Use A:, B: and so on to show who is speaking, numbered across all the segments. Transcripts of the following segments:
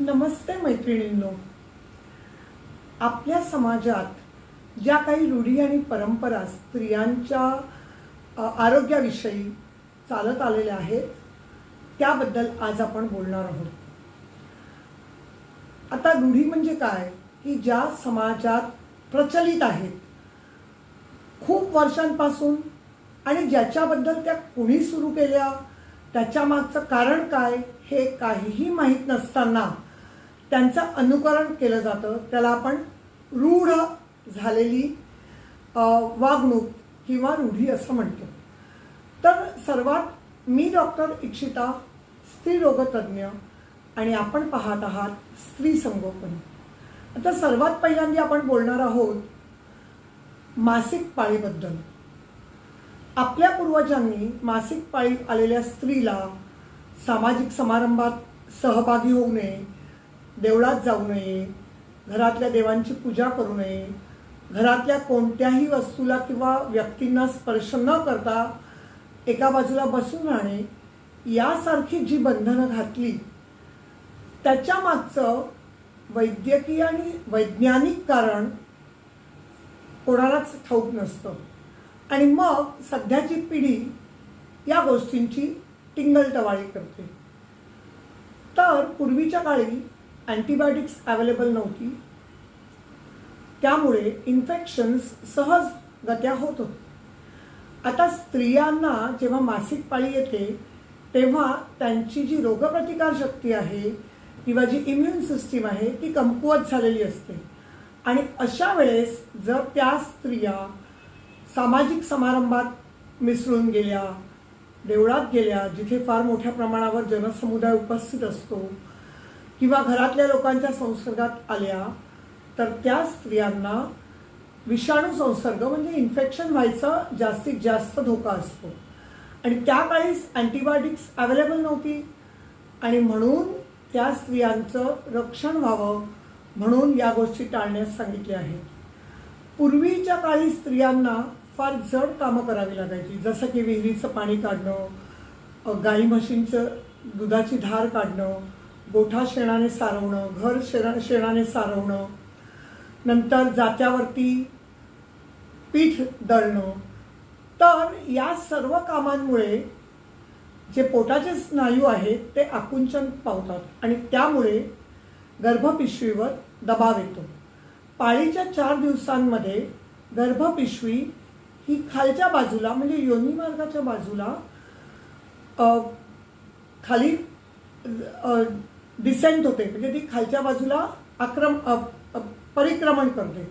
A: नमस्ते मैत्रिणींनो. आपल्या समाजात ज्या काही रूढी आणि परंपरा स्त्रियांच्या आरोग्याविषयी चालत आलेल्या आहेत त्याबद्दल आज आपण बोलणार आहोत. आता रूढी म्हणजे काय? की ज्या समाजात प्रचलित आहेत खूप वर्षांपासून आणि ज्याच्याबद्दल त्या कोणी सुरू केल्या त्याच्या मागचं कारण काय हे काहीही माहीत नसताना त्यांचं अनुकरण केलं जातं. त्याला आपण रूढ झालेली वागणूक किंवा रूढी असं म्हणतो. तर सर्वात मी डॉक्टर इक्षिता स्त्री रोगतज्ञ आणि आपण पाहत आहात स्त्री संगोपन. आता सर्वात पहिल्यांदा आपण बोलणार आहोत मासिक पाळीबद्दल. आपल्या पूर्वजांनी मासिक पाळी आलेल्या स्त्रीला सामाजिक समारंभात सहभागी होऊ नये देवळात जाऊ नये घरातल्या देवांची पूजा करू नये घरातल्या कोणत्याही वस्तूला किंवा व्यक्तींना स्पर्श न करता एका बाजूला बसून राहणे यासारखी जी बंधनं घातली त्याच्या मागचं वैद्यकीय आणि वैज्ञानिक कारण कोणालाच ठाऊक नसतं. आणि मग सध्याची पिढी या गोष्टींची टिंगलटवाळी करते. तर पूर्वीच्या काळी अँटीबायोटिक्स अवेलेबल नव्हती. त्यामुळे इन्फेक्शन्स सहज गत्या होत होते. आता स्त्रियांना जेव्हा मासिक पाळी येते तेव्हा त्यांची जी रोगप्रतिकार शक्ती आहे किंवा जी इम्युन सिस्टीम आहे ती कमकुवत झालेली असते. आणि अशा वेळेस जर त्या स्त्रिया सामाजिक समारंभात मिसळून गेल्या देवळात गेल्या जिथे फार मोठ्या प्रमाणावर जनसमुदाय उपस्थित असतो किंवा घरातल्या लोकांच्या संसर्गात आल्या तर त्या स्त्रियांना विषाणू संसर्ग म्हणजे इन्फेक्शन व्हायचा जास्तीत जास्त धोका असतो. आणि त्या काळीच अँटीबायोटिक्स अवेलेबल नव्हती. आणि म्हणून त्या स्त्रियांचं रक्षण व्हावं म्हणून या गोष्टी टाळण्यास सांगितल्या आहेत. पूर्वीच्या काळी स्त्रियांना फार जड कामं करावी लागायची. जसं की विहिरीचं पाणी काढणं गाई म्हशींचं दुधाची धार काढणं गोठा शेणाने सारवणं घर शेणा शेणाने सारवणं नंतर जात्यावरती पीठ दळणं. तर या सर्व कामांमुळे जे पोटाचे स्नायू आहेत ते आकुंचन पावतात आणि त्यामुळे गर्भपिशवीवर दबाव येतो. पाळीच्या चार दिवसांमध्ये गर्भपिशवी ही खालच्या बाजूला म्हणजे योनी मार्गाच्या बाजूला खाली डिसेंट होते. म्हणजे ती खालच्या बाजूला आक्रम परिक्रमण करते.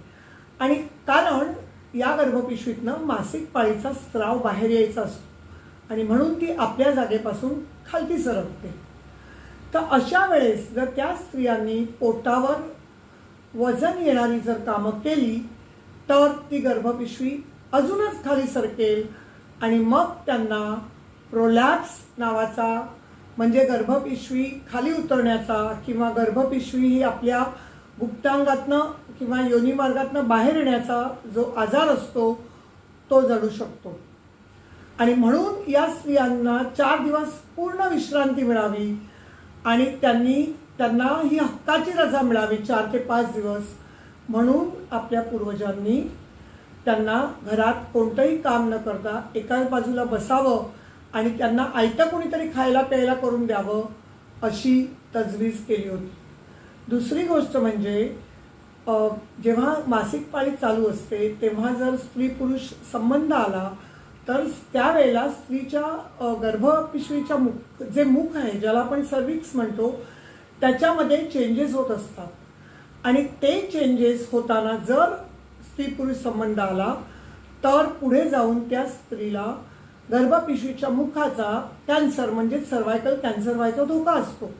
A: आणि कारण या गर्भपिशवीतनं मासिक पाळीचा स्त्राव बाहेर यायचा असतो. आणि म्हणून ती आपल्या जागेपासून खालती सरकते. तर अशा वेळेस जर त्या स्त्रियांनी पोटावर वजन येणारी जर कामं केली तर ती गर्भपिशवी अजूनच खाली सरकेल आणि मग त्यांना प्रोलॅप्स नावाचा म्हणजे गर्भपिशवी खाली उतरण्याचा किंवा गर्भपिशवी ही आपल्या गुप्तांगातनं किंवा योनीमार्गातनं बाहेर येण्याचा जो आजार असतो तो जडू शकतो. आणि म्हणून या स्त्रियांना चार दिवस पूर्ण विश्रांती मिळावी आणि त्यांनी त्यांना ही हक्काची रजा मिळावी चार ते पाच दिवस म्हणून आपल्या पूर्वजांनी त्यांना घरात कोणतंही काम न करता एकाच बाजूला बसावं आणि त्यांना आयतं कोणीतरी खायला प्यायला करून द्यावं अशी तजवीज केली होती. दुसरी गोष्ट म्हणजे जेव्हा मासिक पाळी चालू असते तेव्हा जर स्त्री पुरुष संबंध आला तर त्यावेळेला स्त्रीच्या गर्भपिशवीच्या मुख जे मुख आहे ज्याला आपण सर्विक्स म्हणतो त्याच्यामध्ये चेंजेस होत असतात. आणि ते चेंजेस होताना जर स्त्री पुरुष संबंध आला तर पुढे जाऊन त्या स्त्रीला गर्भपिशवीच्या मुखाचा कॅन्सर म्हणजे सर्वायकल कॅन्सर व्हायचा धोका असतो.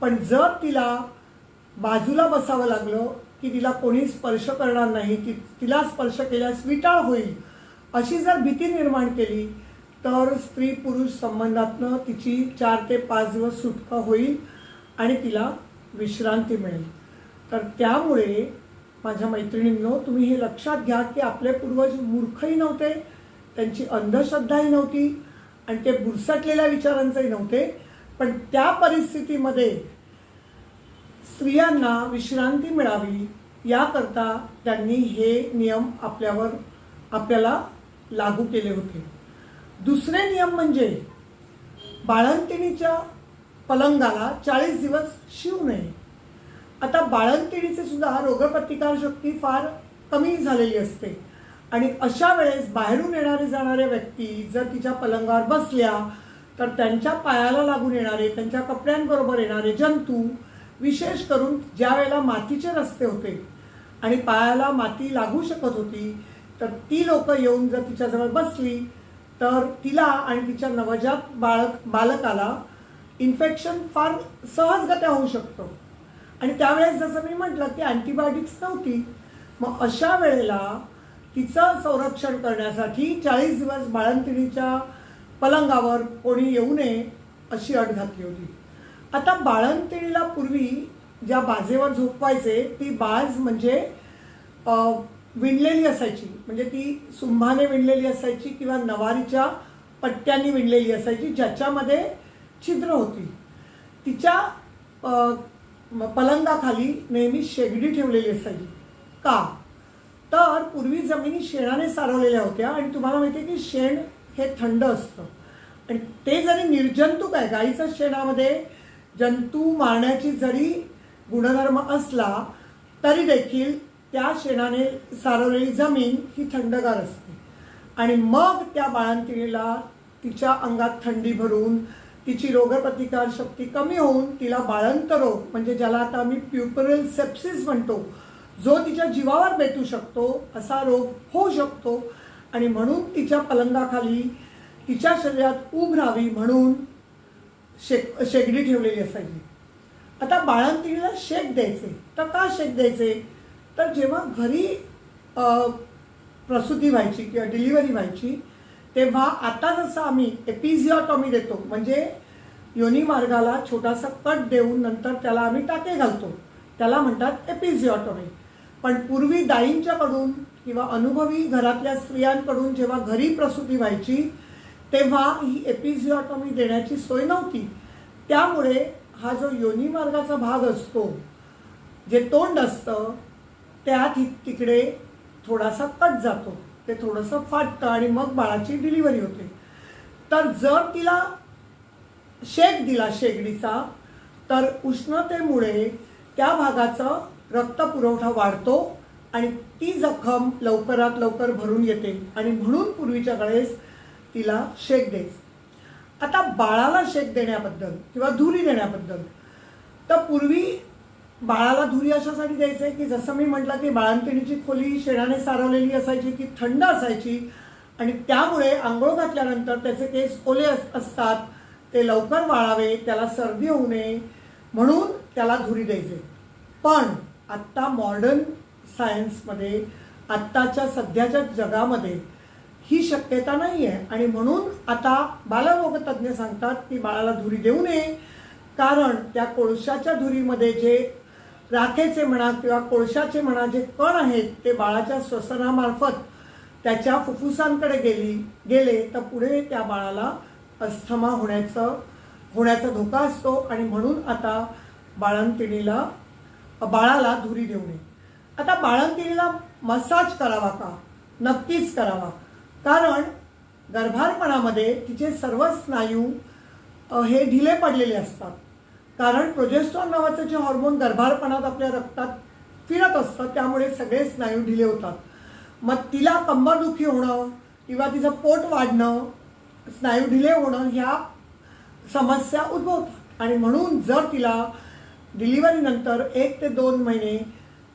A: पण जर तिला बाजूला बसावं लागलं की तिला कोणी स्पर्श करणार नाही ती तिला स्पर्श केल्यास विटाळ होईल अशी जर भीती निर्माण केली तर स्त्री पुरुष संबंधातनं तिची चार ते पाच दिवस सुटका होईल आणि तिला विश्रांती मिळेल. तर त्यामुळे माझ्या मैत्रिणींनो तुम्ही हे लक्षात घ्या की आपले पूर्वज मूर्खही नव्हते त्यांची अंधश्रद्धाही नव्हती आणि ते बुरसटलेल्या विचारांचंही नव्हते. पण त्या परिस्थितीमध्ये स्त्रियांना विश्रांती मिळावी याकरता त्यांनी हे नियम आपल्यावर आपल्याला लागू केले होते. दुसरे नियम म्हणजे बाळंतिणीच्या पलंगाला चाळीस दिवस शिवू नये. आता बाळंतिणीचे सुद्धा रोगप्रतिकार शक्ती फार कमी झालेली असते. आणि अशा वेळेस बाहेरून येणारे जाणाऱ्या व्यक्ती जर तिच्या पलंगावर बसल्या तर त्यांच्या पायाला लागून येणारे त्यांच्या कपड्यांबरोबर येणारे जंतू विशेष करून ज्या वेळेला मातीचे रस्ते होते आणि पायाला माती लागू शकत होती तर ती लोक येऊन जर तिच्याजवळ बसली तर तिला आणि तिच्या नवजात बाळक बालकाला इन्फेक्शन फार सहजगत्या होऊ शकतं. आणि त्यावेळेस जसं मी म्हटलं की अँटीबायोटिक्स नव्हती मग अशा वेळेला तिचं संरक्षण करण्यासाठी चाळीस दिवस बाळंतिणीच्या पलंगावर कोणी येऊ नये अशी अट घातली होती. आता बाळंतिणीला पूर्वी ज्या बाजेवर झोपवायचे ती बाज म्हणजे विणलेली असायची. म्हणजे ती सुंभाने विणलेली असायची किंवा नवारीच्या पट्ट्यांनी विणलेली असायची ज्याच्यामध्ये छिद्र होती. तिच्या पलंगाखाली नेहमी शेगडी ठेवलेली असायची. का? तर पूर्वी जमिनी शेणाने सारवलेल्या होत्या आणि तुम्हाला माहिती आहे की शेण हे थंड असतं. आणि ते जरी निर्जंतुक आहे गाईच्या शेणामध्ये जंतू मारण्याची जरी गुणधर्म असला तरी देखील त्या शेणाने सारवलेली जमीन ही थंडगार असते. आणि मग त्या बाळंतिणीला तिच्या अंगात थंडी भरून तिची रोगप्रतिकार शक्ती कमी होऊन तिला बाळंत रोग म्हणजे ज्याला आता आम्ही प्युपरल सेप्सिस म्हणतो जो तिच्या जीवावर बेतू शकतो असा रोग होऊ शकतो. आणि म्हणून तिच्या पलंगाखाली तिच्या शरीरात ऊब राहावी म्हणून शेक शेगडी ठेवलेली असायची. आता बाळंतिणीला शेक द्यायचे. तर का शेक द्यायचे? तर जेव्हा घरी प्रसूती व्हायची किंवा डिलिव्हरी व्हायची तेव्हा आता जसं आम्ही एपिझिओटॉमी देतो म्हणजे योनी मार्गाला छोटासा कट देऊन नंतर त्याला आम्ही टाके घालतो. त्याला म्हणतात एपिझिओटॉमी पण पूर्वी दाईंच्याकडून किंवा अनुभवी घरातल्या स्त्रियांकडून जेव्हा घरी प्रसूती व्हायची तेव्हा ही एपिझिओटॉमी देण्याची सोय नव्हती. त्यामुळे हा जो योनी मार्गाचा भाग असतो जे तोंड असतं त्यात तिकडे थोडासा कट जातो. ते थोडंसं फाटतं आणि मग बाळाची डिलिव्हरी होते. तर जर तिला शेक दिला शेगडीचा तर उष्णतेमुळे त्या भागाचा रक्तपुरवठा वाढतो आणि ती जखम लवकरात लवकर भरून येते आणि म्हणून पूर्वीच्या वेळेस तिला शेक द्यायचं. आता बाळाला शेक देण्याबद्दल किंवा धुरी देण्याबद्दल तर पूर्वी बाळाला धुरी अशासाठी द्यायचं आहे की जसं मी म्हटलं की बाळंतिणीची खोली शेणाने सारवलेली असायची ती थंड असायची आणि त्यामुळे आंघोळ घातल्यानंतर त्याचे केस ओले अस- असतात ते लवकर वाळावे त्याला सर्दी होऊ नये म्हणून त्याला धुरी द्यायचे. पण आत्ता मॉडर्न सायन्समध्ये आत्ताच्या सध्याच्या जगामध्ये ही शक्यता नाही आहे आणि म्हणून आता बालरोगतज्ञ सांगतात की बाळाला धुरी देऊ नये कारण त्या कोळशाच्या धुरीमध्ये जे राखेचे म्हणा किंवा कोळशाचे म्हणा जे कण आहेत ते बाळाच्या श्वसनामार्फत त्याच्या फुफ्फुसांकडे गेली गेले तर पुढे त्या बाळाला अस्थमा होण्याचं होण्याचा धोका असतो. आणि म्हणून आता बाळंतिणीला बाळाला धुरी देऊ नये. आता बाळंतिणीला मसाज करावा का? नक्कीच करावा. कारण गर्भारपणामध्ये तिचे सर्व स्नायू हे ढिले पडलेले असतात. कारण प्रोजेस्ट्रॉन नावाचं जे हॉर्मोन गर्भारपणात आपल्या रक्तात फिरत असतं त्यामुळे सगळे स्नायू ढिले होतात. मग तिला कंबरदुखी होणं किंवा तिचं पोट वाढणं स्नायू ढिले होणं ह्या समस्या उद्भवतात. आणि म्हणून जर तिला डिलिव्हरीनंतर एक ते दोन महिने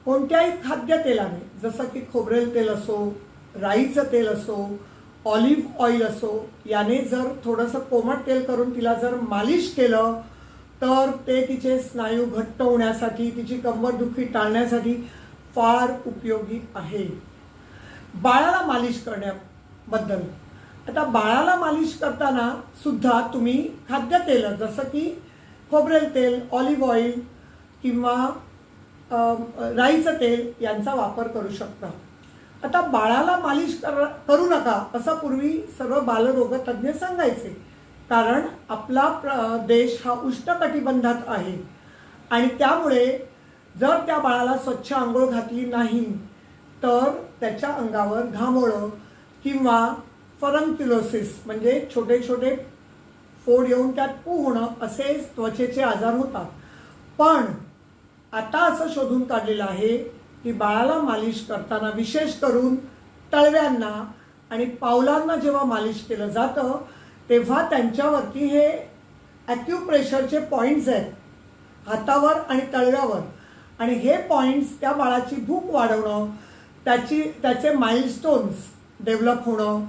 A: कोणत्याही खाद्यतेलाने जसं की खोबरेल तेल असो राईचं तेल असो ऑलिव्ह ऑइल असो याने जर थोडंसं कोमट तेल करून तिला जर मालिश केलं तर ते तिचे स्नायू घट्ट होण्यासाठी तिची कंबरदुखी टाळण्यासाठी फार उपयोगी आहे. बाळाला मालिश करण्याबद्दल. आता बाळाला मालिश करताना सुद्धा तुम्ही खाद्यतेल जसं की खोबरेल तेल ऑलिव्ह ऑइल किंवा राईचं तेल यांचा वापर करू शकता. आता बाळाला मालिश कर करू नका असं पूर्वी सर्व बालरोगतज्ञ सांगायचे. कारण आपला प्र देश हा उष्णकटिबंधात आहे. आणि त्यामुळे जर त्या बाळाला स्वच्छ आंघोळ घातली नाही तर त्याच्या अंगावर घामोळं किंवा फरंक्युलोसिस म्हणजे छोटे छोटे फोड येऊन त्यात पू होणं असे त्वचेचे आजार होतात. पण आता असं शोधून काढलेलं आहे की बाळाला मालिश करताना विशेष करून तळव्यांना आणि पावलांना जेव्हा मालिश केलं जातं तेव्हा त्यांच्यावरती हे ॲक्युप्रेशरचे पॉईंट्स आहेत. हातावर आणि तळव्यावर आणि हे पॉईंट्स त्या बाळाची भूक वाढवणं त्याची त्याचे माइलस्टोन्स डेव्हलप होणं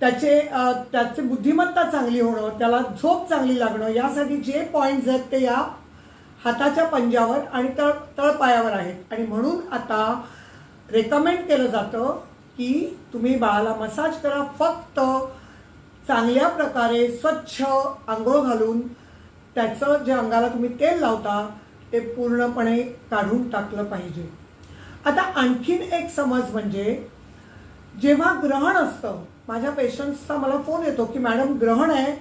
A: त्याचे त्याची बुद्धिमत्ता चांगली होणं त्याला झोप चांगली लागणं यासाठी जे पॉईंट्स आहेत ते या हाताच्या पंजावर आणि तळ तळपायावर आहेत. आणि म्हणून आता रेकमेंड केलं जातं की तुम्ही बाळाला मसाज करा फक्त चांगल्या प्रकारे स्वच्छ आंघोळ घालून त्याचं जे अंगाला तुम्ही तेल लावता ते पूर्णपणे काढून टाकलं पाहिजे. आता आणखीन एक समज म्हणजे जेव्हा ग्रहण असतं माझ्या पेशंट्सचा मला फोन येतो की मॅडम ग्रहण आहे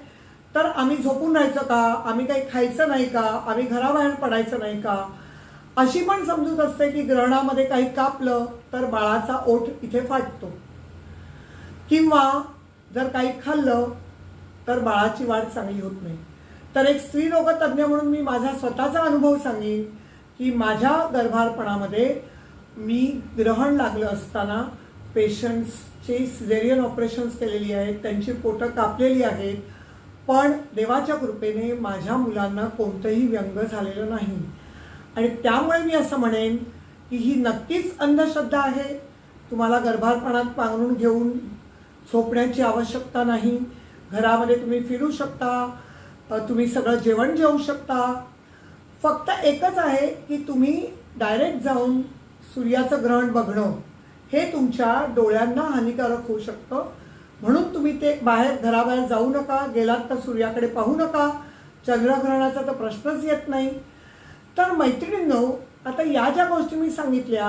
A: तर आम्ही झोपून राहायचं का? आम्ही काही खायचं नाही का? आम्ही घराबाहेर पडायचं नाही का? अशी पण समजूत असते की ग्रहणामध्ये काही कापलं तर बाळाचा ओठ इथे फाटतो. किंवा जर काही खाल्लं तर बाळाची वाढ चांगली होत नाही. तर एक स्त्री तज्ज्ञ म्हणून मी माझा स्वतःचा अनुभव सांगेन की माझ्या गर्भारपणामध्ये मी ग्रहण लागलं असताना पेशंट्सची सिझेरियन ऑपरेशन्स केलेली आहेत त्यांची पोटं कापलेली आहेत पण देवाच्या कृपेने माझ्या मुलांना कोणतंही व्यंग झालेलं नाही. आणि त्यामुळे मी असं म्हणेन की ही नक्कीच अंधश्रद्धा आहे. तुम्हाला गर्भारपणात पांघरून घेऊन झोपण्याची आवश्यकता नाही. घरामध्ये तुम्ही फिरू शकता. तुम्ही सगळं जेवण जेवू शकता. फक्त एकच आहे की तुम्ही डायरेक्ट जाऊन सूर्याचं ग्रहण बघणं हे तुमच्या डोळ्यांना हानिकारक होऊ शकतं. म्हणून तुम्ही ते बाहेर घराबाहेर जाऊ नका. गेलात तर सूर्याकडे पाहू नका. चंद्रग्रहणाचा तर प्रश्नच येत नाही. तर मैत्रिणींनो आता या ज्या गोष्टी मी सांगितल्या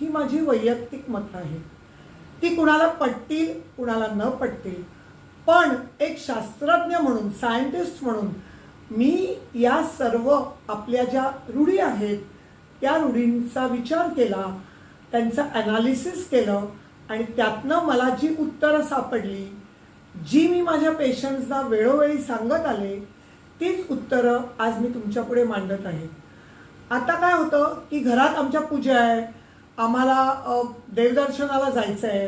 A: ही माझी वैयक्तिक मतं आहेत. ती कुणाला पटतील कुणाला न पटतील. पण एक शास्त्रज्ञ म्हणून सायंटिस्ट म्हणून मी या सर्व आपल्या ज्या रूढी आहेत त्या रूढींचा विचार केला त्यांचं ॲनालिसिस केलं आणि त्यातनं मला जी उत्तरं सापडली जी मी माझ्या पेशंट्सना वेळोवेळी सांगत आले तीच उत्तरं आज मी तुमच्यापुढे मांडत आहे. आता काय होतं की घरात आमच्या पूजा आहे आम्हाला देवदर्शनाला जायचं आहे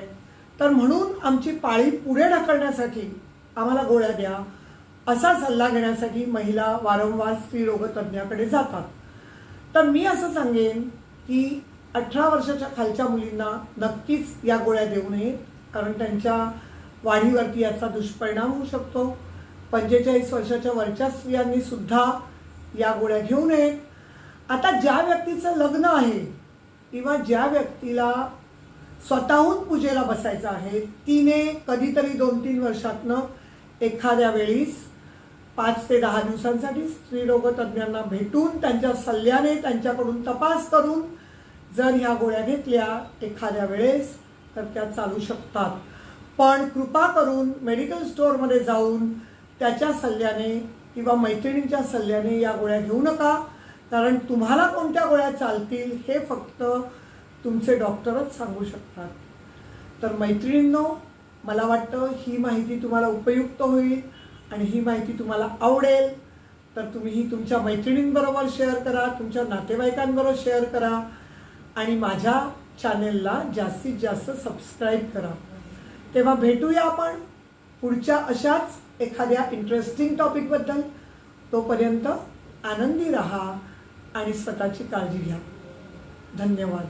A: तर म्हणून आमची पाळी पुढे ढकलण्यासाठी आम्हाला गोळ्या द्या. असा सल्ला घेण्यासाठी महिला वारंवार स्त्रीरोग तज्ज्ञाकडे जातात. तर मी असं सांगेन की अठरा वर्षाच्या खालच्या मुलींना नक्कीच या गोळ्या देऊ नयेत. कारण त्यांच्या वाढीवरती याचा दुष्परिणाम होऊ शकतो. पंचेचाळीस वर्षाच्या वरच्या स्त्रियांनी सुद्धा या गोळ्या घेऊ नयेत. आता ज्या व्यक्तीचं लग्न आहे किंवा ज्या व्यक्तीला स्वतःहून पूजेला बसायचं आहे तिने कधीतरी दोन तीन वर्षातनं एखाद्या वेळीस पाच ते दहा दिवसांसाठी स्त्रीरोग तज्ज्ञांना भेटून त्यांच्या सल्ल्याने त्यांच्याकडून तपास करून जर ह्या गोळ्या घेतल्या एखाद्या वेळेस तर त्या चालू शकतात. पण कृपा करून मेडिकल स्टोअरमध्ये जाऊन त्याच्या सल्ल्याने किंवा मैत्रिणींच्या सल्ल्याने या गोळ्या घेऊ नका. कारण तुम्हाला कोणत्या गोळ्या चालतील हे फक्त तुमचे डॉक्टरच सांगू शकतात. तर मैत्रिणींनो मला वाटतं ही माहिती तुम्हाला उपयुक्त होईल आणि ही माहिती तुम्हाला आवडेल. तर तुम्ही ही तुमच्या मैत्रिणींबरोबर शेअर करा तुमच्या नातेवाईकांबरोबर शेअर करा आणि माझ्या चॅनेलला जास्तीत जास्त सबस्क्राईब करा. तेव्हा भेटूया आपण पुढच्या अशाच एखाद्या इंटरेस्टिंग टॉपिकबद्दल तोपर्यंत आनंदी राहा. आणि स्वतःची काळजी घ्या. धन्यवाद.